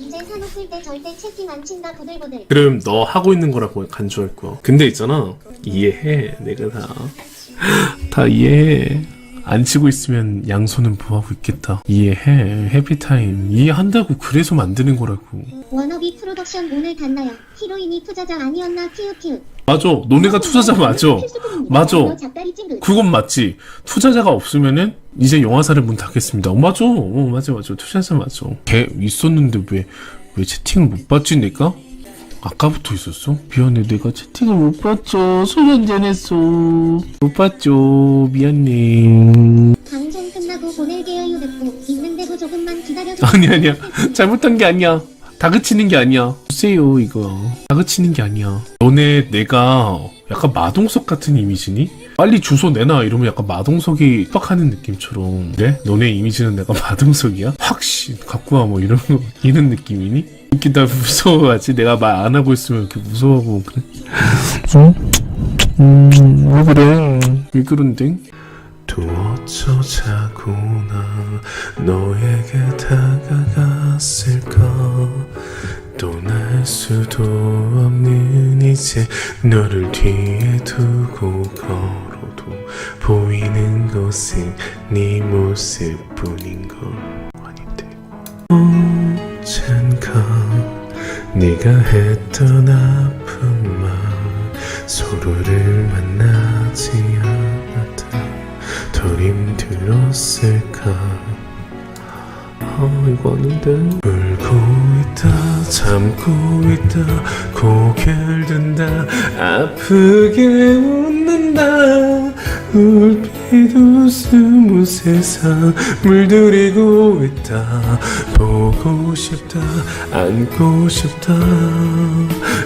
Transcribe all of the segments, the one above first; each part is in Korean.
이제 사놓을 때 절대 채팅 안 친다 보들보들. 그럼 너 하고 있는 거라고 간주할 거야. 근데 있잖아. 이해해. 내가 다. 다 이해해. 안 치고 있으면 양손은 뭐하고 있겠다. 이해해. 해피타임. 이해한다고 그래서 만드는 거라고. 워너비 프로덕션 오늘 갔나요? 히로인이 투자자 아니었나 키우키우. 맞아. 너네가 투자자 맞아. 맞아. 작다리 찡긋. 그건 맞지. 투자자가 없으면은 이제 영화사를 문 닫겠습니다. 어, 맞아. 어, 맞아, 맞아. 투자자 맞아. 걔 있었는데 왜, 왜 채팅을 못 봤지, 내가? 아까부터 있었어? 미안해. 내가 채팅을 못 봤죠. 술 한잔했어. 못 봤죠. 미안해. 방송 끝나고 보낼게요 유백부. 있는데도 조금만 기다려줘. 아니, 아니야. 잘못한 게 아니야. 다그치는 게 아니야. 주세요, 이거. 다그치는 게 아니야. 너네 내가 약간 마동석 같은 이미지니? 빨리 주소 내놔 이러면 약간 마동석이 빡하는 느낌처럼 그래? 너네 이미지는 내가 마동석이야? 확씨 갖고 와 뭐 이런 거 이런 느낌이니? 이렇게 나 무서워하지 내가 말 안 하고 있으면 이렇게 무서워하고 그래 응? 음, 왜 그래 왜 그런데? 두어쳐 자고 나 너에게 다가갔을까 수도 없는 이제 너를 뒤에 두고 걸어도 보이는 것은 네 모습뿐인 걸 아닌데. 언젠가 네가 했던 아픈 말 서로를 만나지 않았다. 덜 힘들었을까? 아 이거 아닌데. 울고 있다 참고 있다 고개를 든다 아프게 웃는다. 울 빛 웃음 세상 물들이고 있다. 보고 싶다 안고 싶다.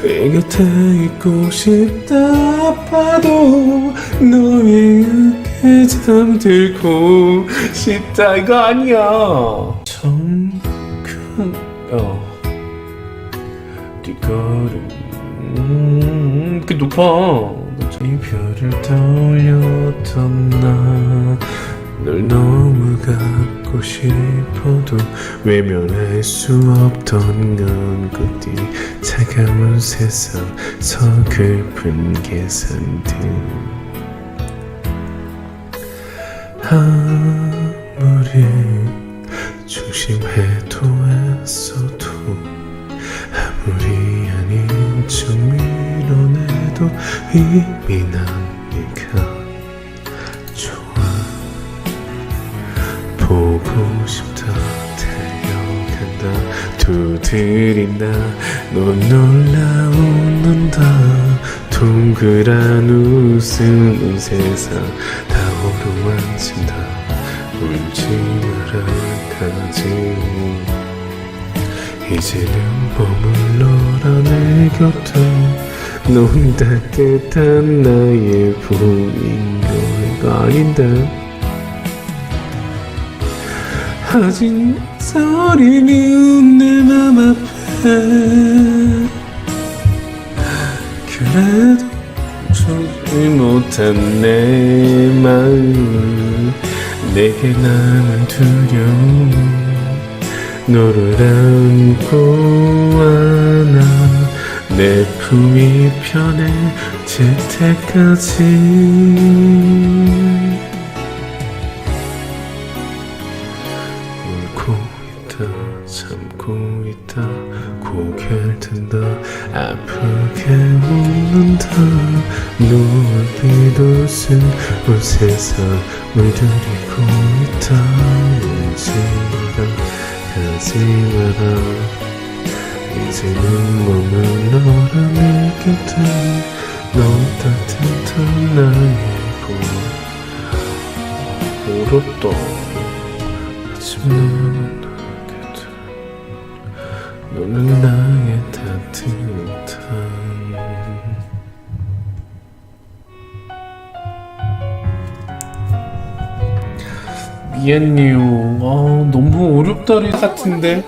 이 곁에 있고 싶다. 아파도 너의 어깨 잠들고 싶다 이거 아니야. 정큰 어. 뒷걸음. 음, 그 높아 이별을 떠올렸던 나널 너무 갖고 싶어도 외면할 수 없던 건 것들이 차가운 세상 서글픈 계산들. 아무리 조심해 밀어내도 이미 난 네가 좋아. 보고 싶다. 달려간다. 두드린다. 넌 놀라 웃는다. 동그란 웃음은 세상 다 어루만진다. 울지 마라 가지. 이제는 머물러라 내 곁에 넌 따뜻한 나의 봄인 걸 이거 아닌데. 하진 소리는 내맘 앞에 그래도 주지 못한 내 마음 내게 남은 두려움 너를 안고 안아 내 품이 편해질 때까지. 울고 있다 참고 있다 고개를 든다 아프게 웃는다. 눈빛 웃음 온 세상 물들이고 있다. 울지 마라 가지 마라 이제는 머물러라 내 곁에 넌 따뜻한 나의 봄 울었다 하지만 너는 나의 따뜻한 미안해요 아 너무 어렵다리 같은데.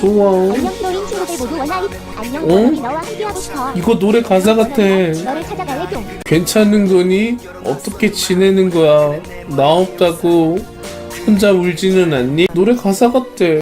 좋아 친구들 모두 원나잇. 안녕 어? 함께하고 싶어. 이거 노래 가사 같아 너를 찾아갈래 좀. 괜찮은 거니? 어떻게 지내는 거야? 나 없다고 혼자 울지는 않니? 노래 가사 같아